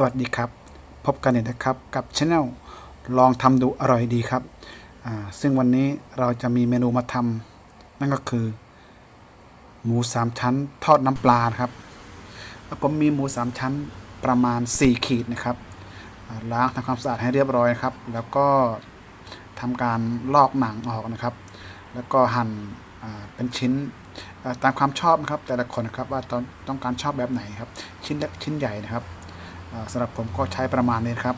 สวัสดีครับ พบกันอีกนะครับกับช anel ลองทำดูอร่อยดีครับ ซึ่งวันนี้เราจะมีเมนูมาทำนั่นก็คือ หมูสามชั้นทอดน้ำปลาครับแล้วผมมีหมูสามชั้นประมาณ 4 ขีดนะครับล้างทำความสะอาดให้เรียบร้อยครับ แล้วก็ทำการลอกหนังออกนะครับ แล้วก็หั่นเป็นชิ้นตามความชอบนะครับ แต่ละคนนะครับว่าต้องต้องการชอบแบบไหนครับ ชิ้นเล็กชิ้นใหญ่นะครับ สำหรับผมก็ใช้ประมาณนี้ครับ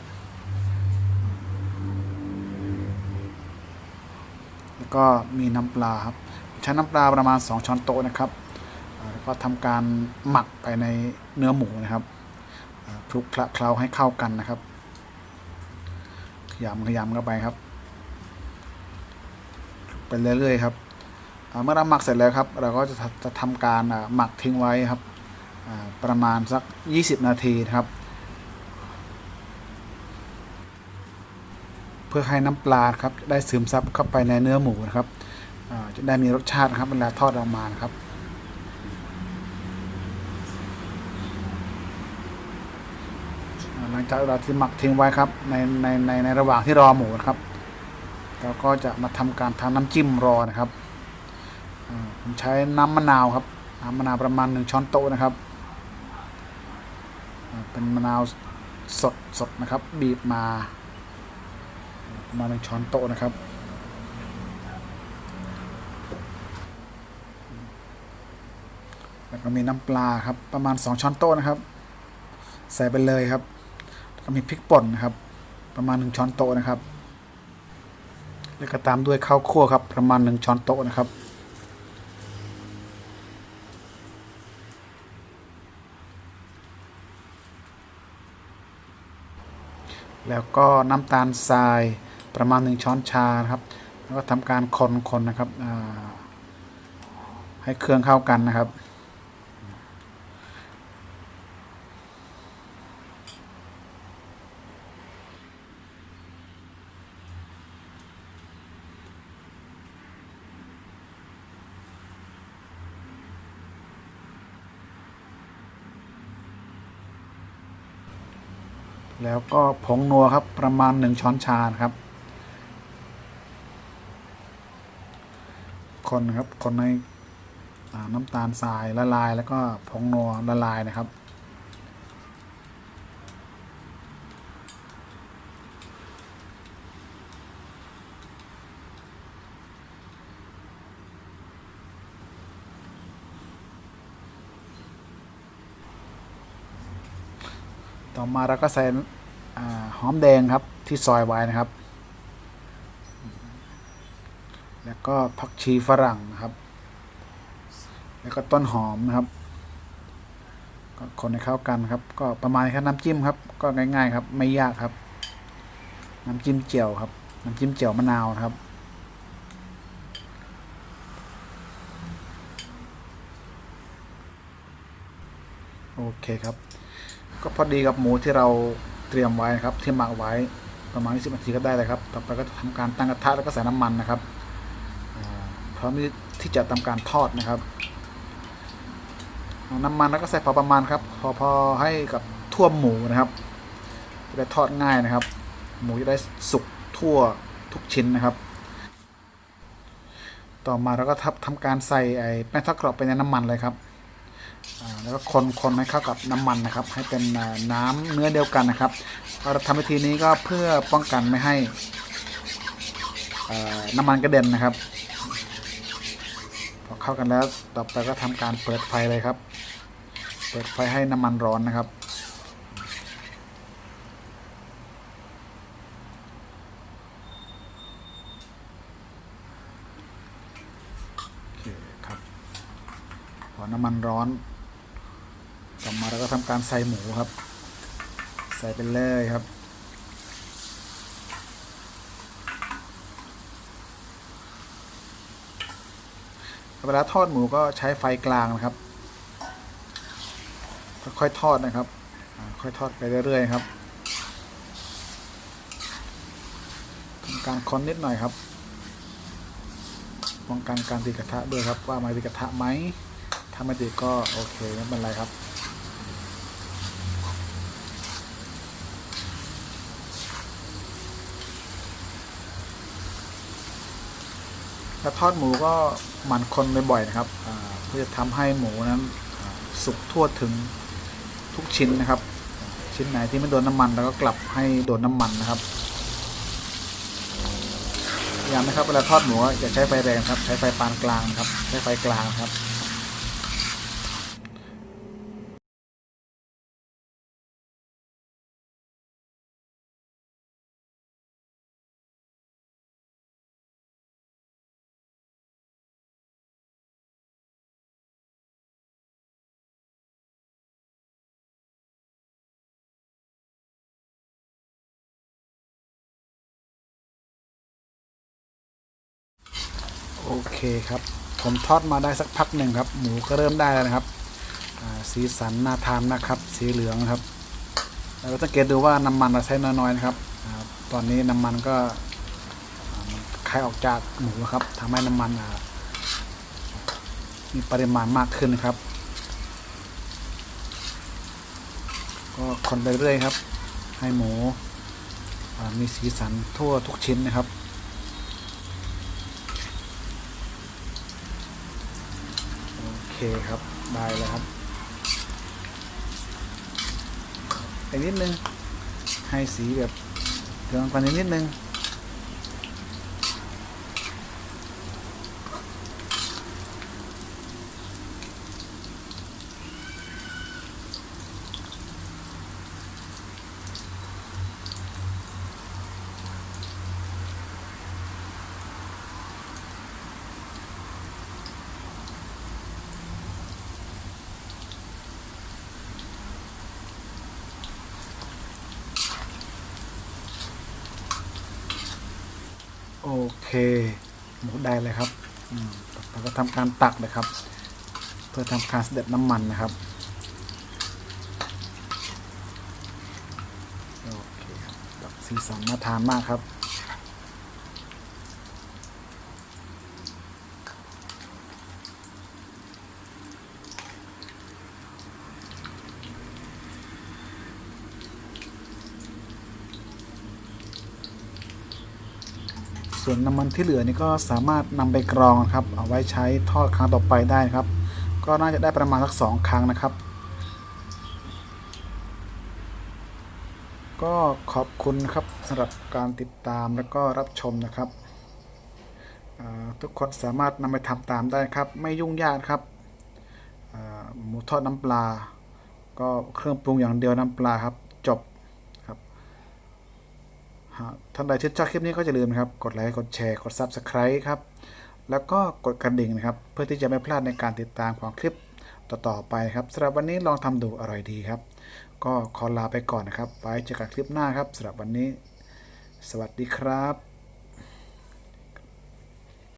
แล้วก็มีน้ำปลาครับใช้น้ำปลาประมาณ 2 ช้อนโต๊ะนะครับแล้วก็ทำการหมักไปในเนื้อหมูนะครับคลุกคละเคล้าให้เข้ากันนะครับ ขยำขยำเข้าไปครับไปเรื่อยๆครับเมื่อเราหมักเสร็จแล้วครับ เราก็จะจะทำการหมักทิ้งไว้ครับประมาณสัก 20 นาทีครับ เพื่อให้น้ำปลาครับได้ซึมซับเข้าไปในเนื้อหมูนะครับจะได้มีรสชาตินะครับเวลาทอดออกมาครับหลังจากเราที่หมักทิ้งไว้ครับในในในในระหว่างที่รอหมูนะครับเราก็จะมาทำการทำน้ำจิ้มรอนะครับผมใช้น้ำมะนาวครับน้ำมะนาวประมาณหนึ่งช้อนโต๊ะนะครับเป็นมะนาวสดสดนะครับ บีบมา มาณหนึ่งช้อนโต๊ะนะครับ แล้วก็มีน้ำปลาครับ ประมาณ 2 ช้อนโต๊ะนะครับ ใส่ไปเลยครับ ก็มีพริกป่นนะครับ ประมาณ 1 ช้อนโต๊ะนะครับ แล้วก็ตามด้วยข้าวคั่วครับ ประมาณ 1 ช้อนโต๊ะนะครับแล้วก็น้ำตาลทราย ประมาณ 1 ช้อนชานะครับ แล้วก็ทำการคนคนนะครับให้เครื่องเข้ากันนะครับ แล้วก็ผงนัวครับประมาณ 1 ช้อนชานครับ คนครับ คนในน้ำตาลทรายละลายแล้วก็ผงนัวละลายนะครับ ต่อมาเราก็ใส่อหอมแดงครับที่ซอยไว้นะครับ แล้วก็ผักชีฝรั่งนะครับ แล้วก็ต้นหอมนะครับก็คนให้เข้ากันครับ ก็ประมาณแค่น้ำจิ้มครับ ก็ง่าย ๆ ครับ ไม่ยากครับ น้ำจิ้มเจียวครับ น้ำจิ้มเจียวมะนาวนะครับโอเคครับ ก็พอดีกับหมูที่เราเตรียมไว้นะครับที่หมักไว้ประมาณ20นาทีก็ได้เลยครับ ต่อไปก็จะทำการตั้งกระทะแล้วก็ใส่น้ำมันนะครับ พร้อมที่จะทำการทอดนะครับน้ำมันแล้วก็ใส่พอประมาณครับพอพอให้กับทั่วหมูนะครับจะได้ทอดง่ายนะครับ หมูจะได้สุกทั่วทุกชิ้นนะครับ ต่อมาเราก็ทับทำการใส่ไอ้แป้งทอดกรอบไปในน้ำมันเลยครับแล้วก็คนคนให้เข้ากับน้ำมันนะครับ ให้เป็นน้ำเนื้อเดียวกันนะครับเราทำวิธีนี้ก็เพื่อป้องกันไม่ให้น้ำมันกระเด็นนะครับ เข้ากันแล้ว ต่อไปก็ทำการเปิดไฟเลยครับ เปิดไฟให้น้ำมันร้อนนะครับ โอเคครับ พอน้ำมันร้อนต่อมาเราก็ทำการใส่หมูครับ ใส่ไปเลยครับ เวลาทอดหมูก็ใช้ไฟกลางนะครับ ค่อยทอดนะครับ ค่อยทอดไปเรื่อยๆครับทำการคอนนิดหน่อยครับป้องกันการติดกระทะด้วยครับ ว่ามาติดกระทะไหมถ้าไม่ติดก็โอเคไม่เป็นไรครับถ้าทอดหมูก็ มั่นคนบ่อยๆนะครับเพื่อจะทำให้หมูนั้นสุกทั่วถึงทุกชิ้นนะครับ ชิ้นไหนที่ไม่โดนน้ำมันเราก็กลับให้โดนน้ำมันนะครับพยายามนะครับเวลาทอดหมูอย่าใช้ไฟแรงครับ ใช้ไฟปานกลางครับ ใช้ไฟกลางครับ โอเคครับ ผมทอดมาได้สักพักหนึ่งครับ หมูก็เริ่มได้แล้วนะครับ สีสันน่าทานนะครับ สีเหลืองครับเราสังเกตดูว่าน้ำมันเราใช้น้อยๆนะครับอตอนนี้น้ำมันก็คายออกจากหมูครับทำให้น้ำมันมีปริมาณมากขึ้นครับ ก็คนไปเรื่อยครับ ให้หมูมีสีสันทั่วทุกชิ้นนะครับ โอเคครับ ได้แล้วครับอีกนิดนึง ให้สีแบบเกลืองกว่านิดนึง โอเคหมูได้เลยครับเราก็ทำการตักนะครับ เพื่อทำการเสด็จน้ำมันนะครับโอเคครับสีสันน่าทานมากครับ ส่วนน้ำมันที่เหลือนี่ก็สามารถนำไปกรองนะครับ เอาไว้ใช้ทอดครั้งต่อไปได้ครับ ก็น่าจะได้ประมาณสักสองครั้งนะครับ ก็ขอบคุณครับสำหรับการติดตามแล้วก็รับชมนะครับ ทุกคนสามารถนำไปทำตามได้ครับ ไม่ยุ่งยากครับหมูทอดน้ำปลา ก็เครื่องปรุงอย่างเดียวน้ำปลาครับ ท่านใดชื่นชอบคลิปนี้ก็จะลืมนะครับ กดไลค์ กดแชร์ กด Subscribe ครับ แล้วก็กดกระดิ่งนะครับ เพื่อที่จะไม่พลาดในการติดตามของคลิปต่อๆไปครับสำหรับวันนี้ลองทำดูอร่อยดีครับ ก็ขอลาไปก่อนนะครับ ไว้เจอกันคลิปหน้าครับสำหรับวันนี้ สวัสดีครับ